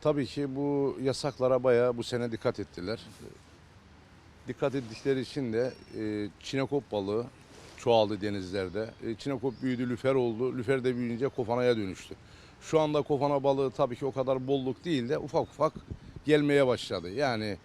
Tabii ki bu yasaklara bayağı bu sene dikkat ettiler. Dikkat ettikleri için de e, çinekop balığı çoğaldı denizlerde. E, çinekop büyüdü, lüfer oldu. Lüfer de büyüyünce kofanaya dönüştü. Şu anda kofana balığı tabii ki o kadar bolluk değil de ufak ufak gelmeye başladı. Yani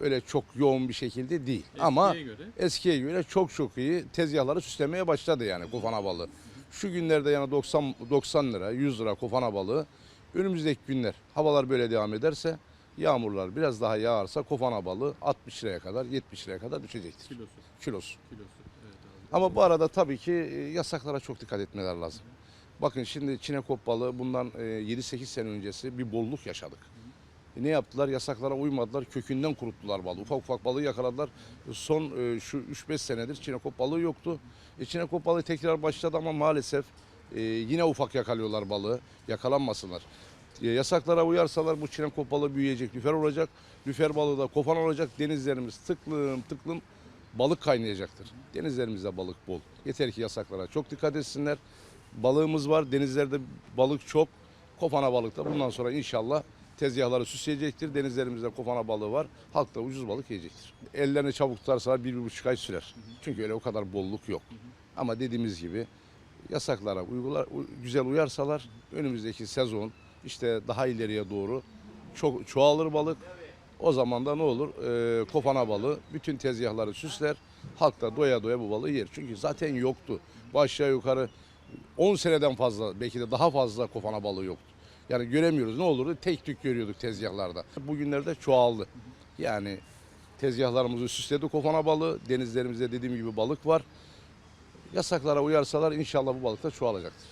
öyle çok yoğun bir şekilde değil. Ama Eskiye göre eskiye göre çok çok iyi tezgahları süslemeye başladı yani kofana balığı. Şu günlerde yani 90 90 lira, 100 lira kofana balığı. Önümüzdeki günler havalar böyle devam ederse yağmurlar biraz daha yağarsa kofana balığı 60 liraya kadar 70 liraya kadar düşecektir. kilosu. Kilosu. Kilosu. Evet abi. Ama bu arada tabii ki e, yasaklara çok dikkat etmeler lazım. Bakın şimdi çinekop balığı bundan e, 7-8 sene öncesi bir bolluk yaşadık. E, Ne yaptılar? Yasaklara uymadılar. Kökünden kuruttular balığı. Ufak ufak balığı yakaladılar. Son e, şu 3-5 senedir çinekop balığı yoktu. E, çinekop balığı tekrar başladı ama maalesef e, yine ufak yakalıyorlar balığı. Yakalanmasınlar. E, Yasaklara uyarsalar bu çinekop balığı büyüyecek, lüfer olacak. Lüfer balığı da kofan olacak. Denizlerimiz tıklım tıklım balık kaynayacaktır. Denizlerimizde balık bol. Yeter ki yasaklara çok dikkat etsinler. Balığımız var. Denizlerde balık çok. Kofana balık da bundan sonra inşallah tezgahları süsleyecektir. Denizlerimizde kofana balığı var. Halk da ucuz balık yiyecektir. Ellerini çabuk tutarsa bir, bir buçuk ay sürer. Çünkü öyle o kadar bolluk yok. Ama dediğimiz gibi yasaklara uygular, güzel uyarsalar önümüzdeki sezon işte daha ileriye doğru çok çoğalır balık. O zaman da ne olur? Ee, kofana balığı bütün tezgahları süsler. Halk da doya doya bu balığı yer. Çünkü zaten yoktu. Bu aşağı yukarı 10 seneden fazla belki de daha fazla kofana balığı yoktu. Yani göremiyoruz. Ne olurdu? Tek tük görüyorduk tezgahlarda. Bugünlerde çoğaldı. Yani tezgahlarımızı süsledi kofana balığı. Denizlerimizde dediğim gibi balık var. Yasaklara uyarsalar inşallah bu balık da çoğalacaktır.